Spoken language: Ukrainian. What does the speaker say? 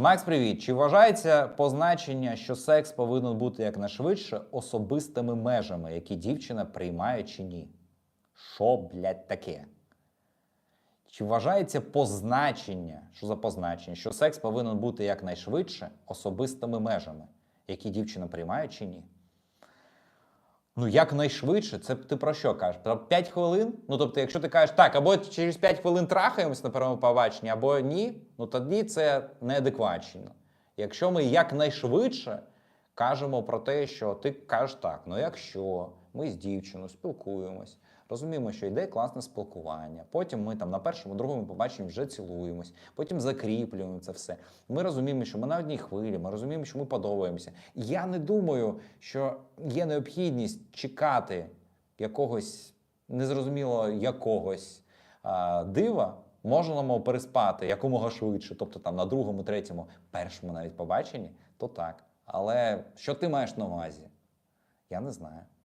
Макс, привіт. Чи вважається позначення, що секс повинен бути якнайшвидше особистими межами, які дівчина приймає чи ні? Що, блядь, таке? Чи вважається позначення, що за позначення, що секс повинен бути якнайшвидше особистими межами, які дівчина приймає чи ні? Ну, якнайшвидше, це ти про що кажеш? Про 5 хвилин? Ну, тобто, якщо ти кажеш, так, або через 5 хвилин трахаємось на першому побаченні, або ні, ну тоді це неадекватно. Якщо ми якнайшвидше кажемо про те, що ти кажеш так, ну якщо ми з дівчиною спілкуємось, розуміємо, що йде класне спілкування, потім ми там на першому, другому побаченні вже цілуємось, потім закріплюємо це все. Ми розуміємо, що ми на одній хвилі, ми розуміємо, що ми подобаємося. Я не думаю, що є необхідність чекати якогось незрозуміло якогось а, дива. Мов переспати якомога швидше, тобто там на другому, третьому, першому навіть побаченні, то так. Але що ти маєш на увазі? Я не знаю.